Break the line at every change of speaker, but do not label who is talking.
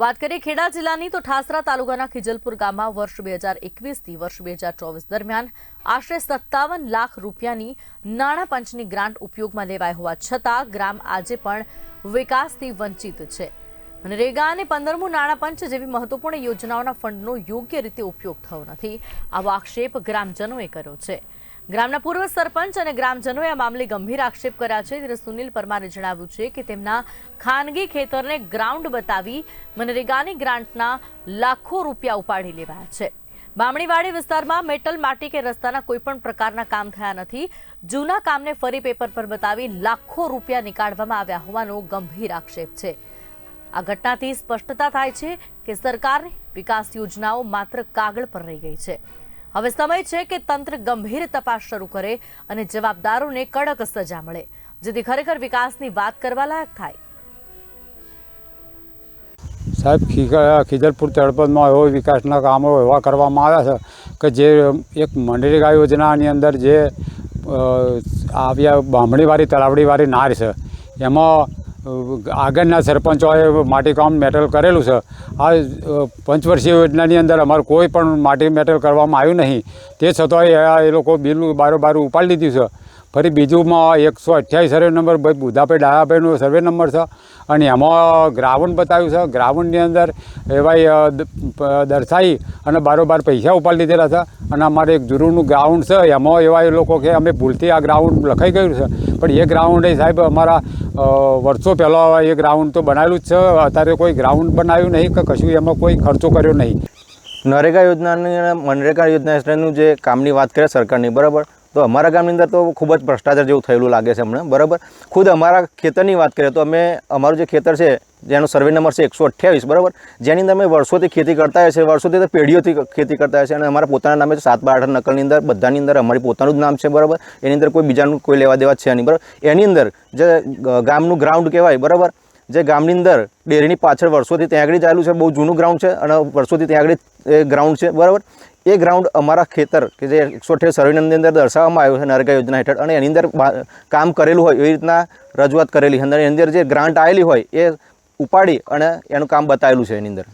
વાત કરીએ ખેડા જિલ્લાની, તો ઠાસરા તાલુકાના ખિજલપુર ગામમાં વર્ષ બે હજાર એકવીસથી વર્ષ બે હજાર ચોવીસ દરમિયાન આશરે સત્તાવન લાખ રૂપિયાની નાણાં પંચની ગ્રાન્ટ ઉપયોગમાં લેવાઈ હોવા છતાં ગ્રામ આજે પણ વિકાસથી વંચિત છે. મનરેગા અને પંદરમું નાણાં પંચ જેવી મહત્વપૂર્ણ યોજનાઓના ફંડનો યોગ્ય રીતે ઉપયોગ થયો નથી. આવો આક્ષેપ ગ્રામજનોએ કર્યો છે. ગ્રામના પૂર્વ સરપંચ અને ગ્રામજનોએ આ મામલે ગંભીર આક્ષેપ કર્યા છે. ત્યારે સુનિલ પરમારે જણાવ્યું છે કે તેમના ખાનગી ખેતરને ગ્રાઉન્ડ બતાવી મનરેગાની ગ્રાન્ટના લાખો રૂપિયા ઉપાડી લેવાયા છે. બામણીવાડી વિસ્તારમાં મેટલ, માટી કે રસ્તાના કોઈ પણ પ્રકારના કામ થયા નથી. જૂના કામને ફરી પેપર પર બતાવી લાખો રૂપિયા નીકાળવામાં આવ્યા હોવાનો ગંભીર આક્ષેપ છે. આ ઘટનાથી સ્પષ્ટતા થાય છે કે સરકારની વિકાસ યોજનાઓ માત્ર કાગળ પર રહી ગઈ છે. હવે સમય છે કે તંત્ર ગંભીર તપાસ શરૂ કરે અને જવાબદારોને કડક સજા મળે, જેથી ખરેખર વિકાસની વાત કરવા લાયક થાય.
સાહેબ ખી- ખીજલપુર તળપદમાં એવો વિકાસના કામો એવા કરવામાં આવ્યા છે કે જે એક મનરેગા યોજનાની અંદર જે આવ્યા બામણીવાળી, તળાવડીવાળી નાર છે. એમાં આગળના સરપંચોએ માટીકામ મેટલ કરેલું છે. આ પંચવર્ષીય યોજનાની અંદર અમારે કોઈ પણ માટી મેટલ કરવામાં આવ્યું નહીં. તે છતાંય એ લોકો બિલ બારોબાર ઉપાડી લીધું છે. ફરી બીજુંમાં એકસો અઠ્યાવીસ સર્વે નંબર ભાઈ બુધાભાઈ ડાયાભાઈનો સર્વે નંબર છે. અને એમાં ગ્રાઉન્ડ બતાવ્યું છે. ગ્રાઉન્ડની અંદર એવાય દર્શાવી અને બારોબાર પૈસા ઉપાડી લીધેલા છે. અને અમારે એક જુરુનું ગ્રાઉન્ડ છે. એમાં એવા એ લોકો કે અમે ભૂલથી આ ગ્રાઉન્ડ લખાઈ ગયું છે. પણ એ ગ્રાઉન્ડ એ સાહેબ અમારા વર્ષો પહેલાં એ ગ્રાઉન્ડ તો બનાવેલું જ છે. અત્યારે કોઈ ગ્રાઉન્ડ બનાવ્યું નહીં કે કશું એમાં કોઈ ખર્ચો કર્યો નહીં.
નરેગા યોજનાની મનરેગા યોજના હેઠળનું જે કામની વાત કરે સરકારની, બરાબર? તો અમારા ગામની અંદર તો ખૂબ જ ભ્રષ્ટાચાર જેવું થયેલું લાગે છે અમને. બરાબર? ખુદ અમારા ખેતરની વાત કરીએ તો અમે, અમારું જે ખેતર છે, જેનો સર્વે નંબર છે એકસો અઠ્યાવીસ, બરાબર? જેની અંદર અમે વર્ષોથી ખેતી કરતા છે વર્ષોથી પેઢીઓથી ખેતી કરતા છે અને અમારા પોતાના નામે છે સાત બાર આઠ નકલની અંદર, બધાની અંદર અમારી પોતાનું જ નામ છે, બરાબર? એની અંદર કોઈ બીજાનું કોઈ લેવા દેવા છે નહીં, બરાબર? એની અંદર જે ગામનું ગ્રાઉન્ડ કહેવાય, બરાબર? જે ગામની અંદર ડેરીની પાછળ વર્ષોથી ત્યાં આગળ ચાલ્યું છે, બહુ જૂનું ગ્રાઉન્ડ છે અને વર્ષોથી ત્યાં આગળ ગ્રાઉન્ડ છે, બરાબર? એ ગ્રાઉન્ડ અમારા ખેતર કે જે એકસો અઠ્યાવીસ સર્વેની અંદર દર્શાવવામાં આવ્યું છે નરેગા યોજના હેઠળ અને એની અંદર કામ કરેલું હોય એવી રીતના રજૂઆત કરેલી અને એની અંદર જે ગ્રાન્ટ આવેલી હોય એ ઉપાડી અને એનું કામ બતાવેલું છે એની અંદર.